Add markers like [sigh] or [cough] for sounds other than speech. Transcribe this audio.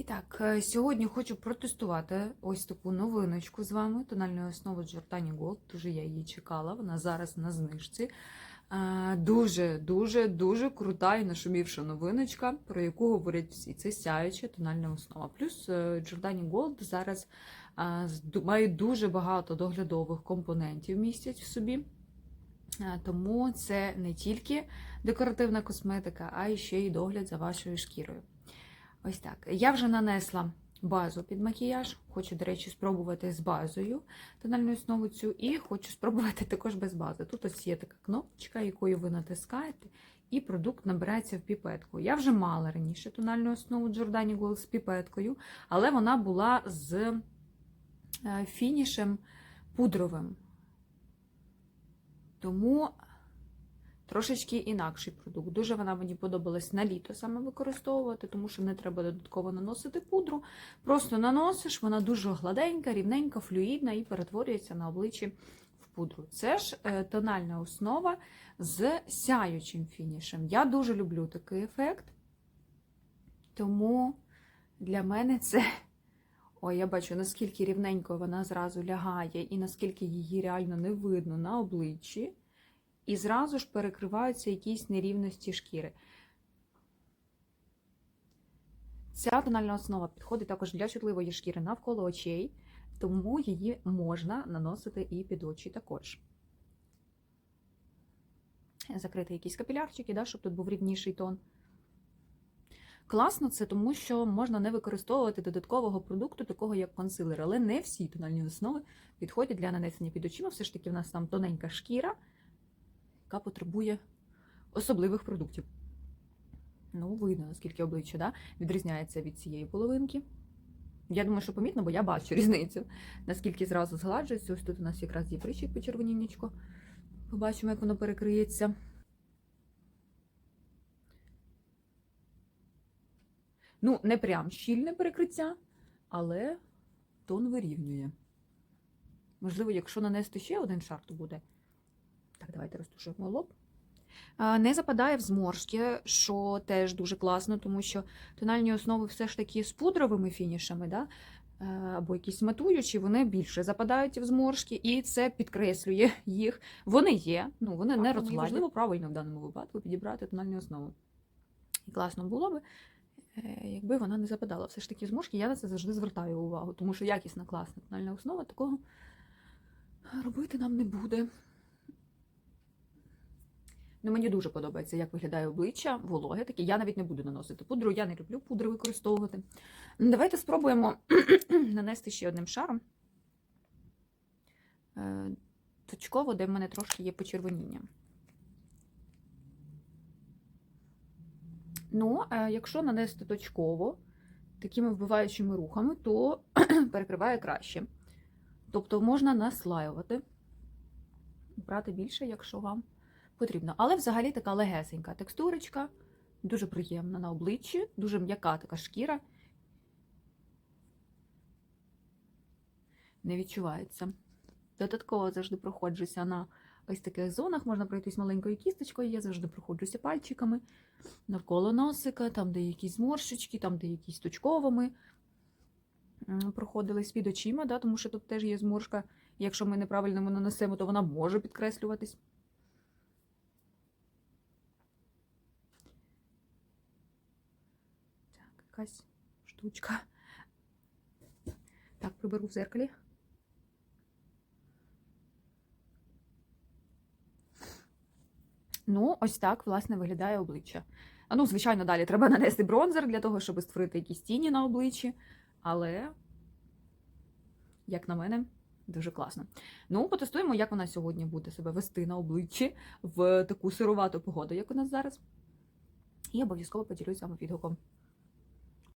І так, е, сьогодні хочу протестувати ось таку новиночку з вами. Тональної основи Giordani Gold. Дуже я її чекала. Вона зараз на знижці. Е, Дуже, дуже, дуже крута і нашумівша новиночка, про яку говорять всі. Це сяюча тональна основа. Плюс е, Giordani Gold зараз е, має дуже багато доглядових компонентів містять в собі. Е, Тому це не тільки декоративна косметика, а ще й догляд за вашою шкірою. Ось так. Я вже нанесла базу під макіяж. Хочу, до речі, спробувати з базою тональну основу цю, і хочу спробувати також без бази. Тут ось є така кнопочка, якою ви натискаєте, і продукт набирається в піпетку. Я вже мала раніше тональну основу Giordani Gold з піпеткою, але вона була з е, фінішем пудровим. Тому трошечки інакший продукт. Дуже вона мені подобалась на літо саме використовувати, тому що не треба додатково наносити пудру. Просто наносиш, вона дуже гладенька, рівненька, флюїдна і перетворюється на обличчі в пудру. Це ж е, тональна основа з сяючим фінішем. Я дуже люблю такий ефект, тому для мене це. [laughs] Ой, я бачу, наскільки рівненько вона зразу лягає, і наскільки її реально не видно на обличчі і зразу ж перекриваються якісь нерівності шкіри. Ця тональна основа підходить також для чутливої шкіри навколо очей, тому її можна наносити і під очі також. Закрити якісь капілярчики, да, щоб тут був рівніший тон. Класно це тому, що можна не використовувати додаткового продукту, такого як консилер, але не всі тональні основи підходять для нанесення під очима. Все ж таки, в нас там тоненька шкіра, яка потребує особливих продуктів. Ну, видно, наскільки обличчя да, відрізняється від цієї половинки. Я думаю, що помітно, бо я бачу [laughs] різницю. Наскільки зразу згладжується. Ось тут у нас якраз є прищик почервоніннячко. Побачимо, як воно перекриється. Ну, не прям щільне перекриття, але тон вирівнює. Можливо, якщо нанести ще один шар, то буде. Так, давайте розтушуємо лоб. Не западає в зморшки, що теж дуже класно, тому що тональні основи все ж таки з пудровими фінішами, да? або якісь матуючі, вони більше западають в зморшки, і це підкреслює їх. Вони є, ну вони не Так, вони розгладні. важливо правильно в даному випадку підібрати тональну основу. І класно було би, е, якби вона не западала. Все ж таки зморшки, я на це завжди звертаю увагу, тому що якісна, класна тональна основа такого робити нам не буде. Ну, мені дуже подобається, як виглядає обличчя, вологе таке. Я навіть не буду наносити пудру, я не люблю пудри використовувати. Ну, Давайте спробуємо [clears throat] нанести ще одним шаром. Е, Точково, де в мене трошки є почервоніння. Ну, е, якщо нанести точково, такими вбиваючими рухами, то [clears throat] перекриває краще. Тобто можна наслаювати, брати більше, якщо вам потрібно. Але взагалі така легесенька текстурочка, дуже приємна на обличчі, дуже м'яка така шкіра. Не відчувається. Додатково завжди проходжуся на ось таких зонах, можна пройтись маленькою кісточкою, я завжди проходжуся пальчиками навколо носика, там, де якісь зморшечки, там, де якісь точковими проходились під очима, да, тому що тут теж є зморшка. Якщо ми неправильно нанесемо, то вона може підкреслюватись. Так, якась штучка. Так, приберу в зеркалі. Ну, ось так, власне, виглядає обличчя. А ну, звичайно, далі треба нанести бронзер для того, щоб створити якісь тіні на обличчі. Але, як на мене, дуже класно. Ну, потестуємо, як вона сьогодні буде себе вести на обличчі в таку сирувату погоду, як у нас зараз. І обов'язково поділюсь з вами відгуком.